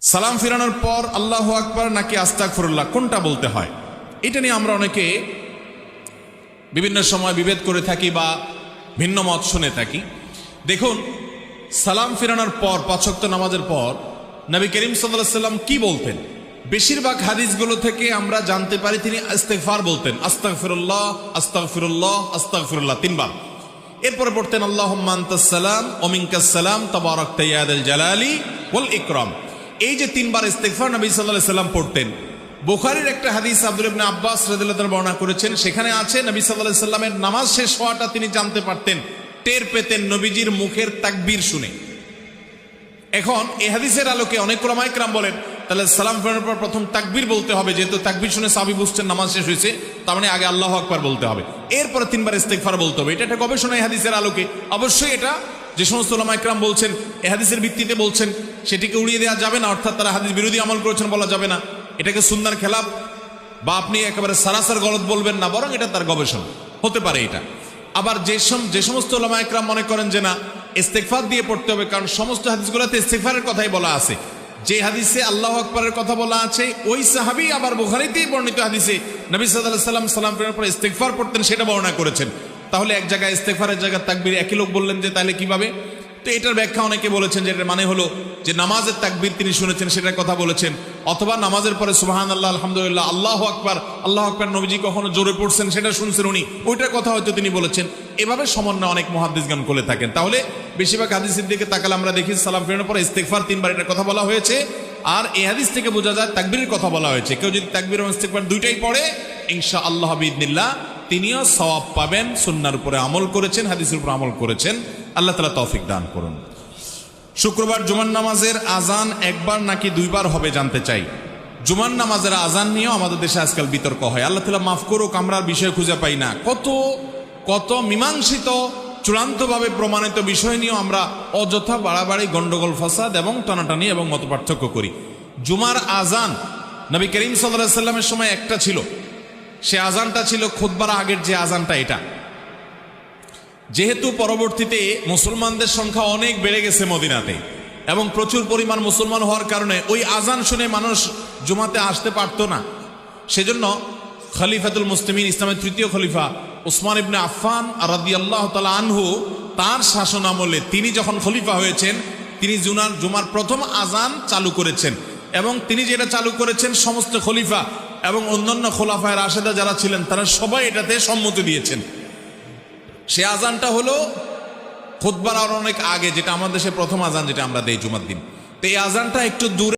সালাম ফিরানোর পর আল্লাহ আকবার নাকি আস্তাক ফিরুল্লাহ কোনটা বলতে হয়? এটা নিয়ে আমরা অনেকে বিভিন্ন সময় বিভেদ করে থাকি বা ভিন্ন মত শুনে থাকি। দেখুন, সালাম ফিরানোর পর পাঁচক্ত নামাজের পর নবী করিম সাল্লাম কি বলতেন? বেশিরভাগ হাদিসগুলো থেকে আমরা জানতে পারি তিনি ইস্তেগফার বলতেন আস্তাক ফিরুল্লাহ আস্তাক ফিরুল্লাহ আস্তাক ফিরুল্লাহ তিনবার। এরপরে পড়তেন আল্লাহ সালাম ওমিনকাসালাম তবারক তৈয়াদ জালালি ওয়াল ইকরাম। এই যে তিনবার ইস্তেগফার নবী সাল্লাহ সাল্লাম পড়তেন, বুখারির একটা হাদিস আব্দুল ইবনে আব্বাস রাদিয়াল্লাহু বর্ণনা করেছেন, সেখানে আছে নবী আলাইহি সাল্লামের নামাজ শেষ হওয়াটা তিনি জানতে পারতেন, টের পেতেন নবীজির মুখের তাকবীর শুনে। এখন এই হাদিসের আলোকে অনেক রাম বলেন, তাহলে সালাম ফেরানোর পর প্রথম তাকবীর বলতে হবে, যেহেতু তাকবীর শুনে সাবি বুঝছেন নামাজ শেষ হয়েছে, তার মানে আগে আল্লাহ আকবার বলতে হবে। এরপরে তিনবার ইস্তেগফার বলতে হবে। এটা একটা গবেষণা এই হাদিসের আলোকে। অবশ্যই এটা যে সমস্ত ওলামাইকরাম বলছেন, এ হাদিসের ভিত্তিতে বলছেন, সেটিকে উড়িয়ে দেওয়া যাবে না, অর্থাৎ তারা হাদিস বিরোধী আমল করেছেন বলা যাবে না। এটাকে সুন্দর খেলাপ বা আপনি একেবারে সারাসার গলত বলবেন না, বরং এটা তার গবেষণা। হতে পারে এটা। আবার যে যে সমস্ত ওলামা একরাম মনে করেন যে না ইস্তেকফার দিয়ে পড়তে হবে, কারণ সমস্ত হাদিসগুলোতে ইস্তেকফারের কথাই বলা আছে। যে হাদিসে আল্লাহ আকবরের কথা বলা আছে, ওই সাহাবি আবার বুখারিতেই বর্ণিত হাদিসে নবী সাল্লাহ সাল্লাম ফেরার পর ইস্তেকফার পড়তেন, সেটা বর্ণনা করেছেন। তাহলে এক জায়গায় ইস্তেকফারের জায়গায় তাকবির একই লোক বললেন যে তাহলে কীভাবে? তো এটার ব্যাখ্যা অনেকে বলেছেন যে মানে হলো যে নামাজের তাকবির তিনি শুনেছেন, সেটার কথা বলেছেন। অথবা নামাজের পরে সুবাহান আল্লাহ আলহামদুলিল্লাহ, আল্লাহ আকবার আল্লাহ আকবার নবীজি কখনো জোরে পড়ছেন, সেটা শুনছেন উনি। ওইটার কথা হয়তো তিনি বলেছেন। এভাবে সমন্বয় অনেক মহাদিস গান করে থাকেন। তাহলে বেশিরভাগ হাদিসের দিকে তাকালে আমরা দেখি সালাম ফেরানোর পরে ইস্তেকফার তিনবার এটার কথা বলা হয়েছে। আর এই হাদিস থেকে বোঝা যায় তাকবীরের কথা বলা হয়েছে। কেউ যদি তাকবির এবং ইস্তেকফার দুইটাই পড়ে ইনশা আল্লাহ বিদিনিল্লাহ তিনিও সওয়াব পাবেন, সুন্নার উপরে আমল করেছেন, হাদিসের উপর আমল করেছেন। আল্লাহ তালা তৌফিক দান করুন। শুক্রবার জুমার নামাজের আজান একবার নাকি দুইবার হবে জানতে চাই। জুমার নামাজের আজান নিয়েও আমাদের দেশে আজকাল বিতর্ক হয়। আল্লাহ তালা মাফ করুক, আমরা বিষয় খুঁজে পাই না। কত কত মীমাংসিত, চূড়ান্তভাবে প্রমাণিত বিষয় নিয়েও আমরা অযথা বাড়াবাড়ি, গন্ডগোল, ফাসাদ এবং টানাটানি এবং মত পার্থক্য করি। জুমার আজান নবী করিম সাল্লাহ সাল্লামের সময় একটা ছিল। সে আজানটা ছিল খুদ্বার আগের যে আজানটা এটা। যেহেতু পরবর্তীতে মুসলমানদের সংখ্যা অনেক বেড়ে গেছে মদিনাতে এবং প্রচুর পরিমাণ মুসলমান হওয়ার কারণে ওই আজান শুনে মানুষ জুমাতে আসতে পারতো না। সেজন্য খলিফাতুল মুসলিমিন, ইসলামের তৃতীয় খলিফা উসমান ইবনে আফফান রাদি আল্লাহ তালা আনহু তার শাসন আমলে তিনি যখন খলিফা হয়েছেন, তিনি জুনার জুমার প্রথম আজান চালু করেছেন এবং তিনি যেটা চালু করেছেন সমস্ত খলিফা এবং অন্যান্য খোলাফায়ের আশেদা যারা ছিলেন, তারা সবাই এটাতে সম্মতি দিয়েছেন। সে আজানটা হলো খুদ্বার আর অনেক আগে, যেটা আমাদের দেশে প্রথম আজান যেটা আমরা দেই জুমার দিন। তো এই আজানটা একটু দূরে